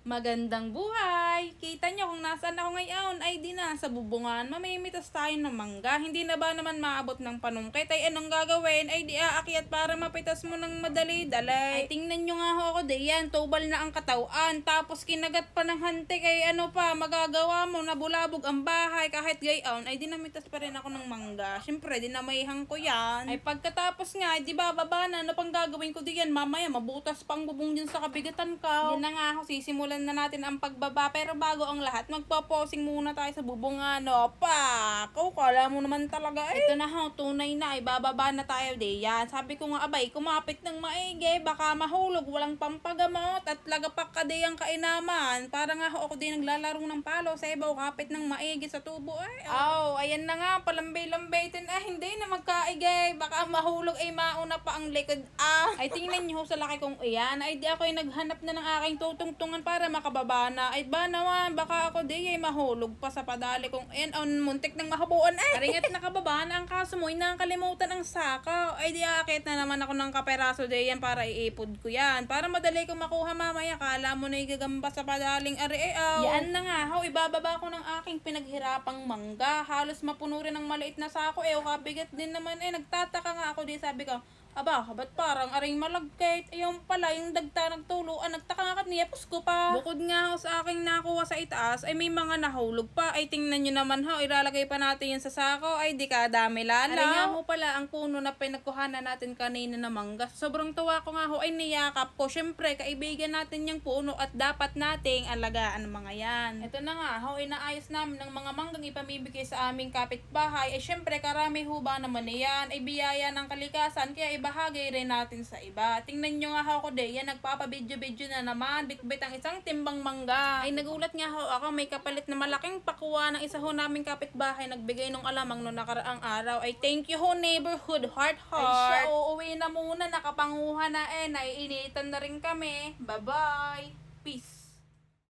Magandang buhay! Kita nyo kung nasaan ako ngayon ay di na sa bubungan. Mamimitas tayo ng mangga. Hindi na ba naman maabot ng panungkit? Ay anong gagawin? Ay di aakyat para mapitas mo ng madali-dali. Ay tingnan nyo nga ho ako di yan. Tubal na ang katawan. Tapos kinagat pa ng hantik. Ay ano pa, magagawa mo. Nabulabog ang bahay. Kahit gayon ay dinamitas pa rin ako ng mangga. Siyempre, dinamayhan ko yan. Ay pagkatapos nga, ay di ba baba na. Ano pang gagawin ko diyan? Mamaya, mabutas pang bubong dyan sa kabigatan ko. Yan na nga ako, sisimulan na natin ang pagbaba. Pero bago ang lahat, magpo-posing muna tayo sa bubungan. O, pa! Kau, kala mo naman talaga eh. Ito na ho, tunay na. Ibababa na tayo di yan. Sabi ko nga, abay, kumapit ng maigi. Baka mahulog, walang pampagamot. At lagapak ka di ang kainaman. Para nga ho, ako di naglalaro ng palo sa ibaw. Kapit ng maigi sa tubo. Ay, oh, ayan na nga, palambay-lambaytin. Ah, hindi na magkaigay. Baka mahulog ay mauna pa ang likod. Ah, ay tingnan niyo sa laki kong iyan. Ay di ako ay naghanap na ng aking tutungtungan para makababa na. Ay ba naman, baka ako di ay mahulog pa sa padali kong iyan. On muntik ng mahabuan. Ay, karingat nakababa na ang kaso mo. Nakalimutan ang sakaw. Ay di akit na naman ako ng kaperaso di yan para iipod ko yan. Para madali kong makuha mamaya. Kala mo na igagamba sa padaling ari. Ay, aw. Yan na nga ho, ibababa ko ng aking pinaghirapang mangga. Halos mapuno rin ng maliit na sako. Eh, o kabigat din naman. Eh, nagtataka nga ako di sabi ko, Aba, ba't parang aring malagkit? Ayun pala, yung dagta ng tuluan, nagtaka nga kat niya, ko pa. Bukod nga ho sa aking nakuha sa itaas, ay may mga nahulog pa. Ay tingnan nyo naman ho, ilalagay pa natin yun sa sako. Ay di ka dami lalaw. Ay nga ho pala, ang puno na pinagkuhanan natin kanina na mangga. Sobrang tuwa ko nga ho, ay niyakap ko. Siyempre, kaibigan natin yung puno at dapat nating alagaan ang mga yan. Ito na nga ho, inaayos namin ng mga manggang ipamibigay sa aming kapitbahay. Ay siyempre, karami ho ba naman yan? Ay biyaya ng kalikasan, kaya ibahagi rin natin sa iba. Tingnan nyo nga ho ko de, yan nagpapabidyo-bidyo na naman. Bitbit ang isang timbang mangga. Ay nagulat nga ho ako, may kapalit na malaking pakuha ng isa ho naming kapitbahay. Nagbigay ng alamang no nakaraang araw. Ay thank you ho neighborhood, heart heart. Ay siya, uuwi na muna, nakapanguha na eh. Naiinitan na rin kami. Bye-bye. Peace.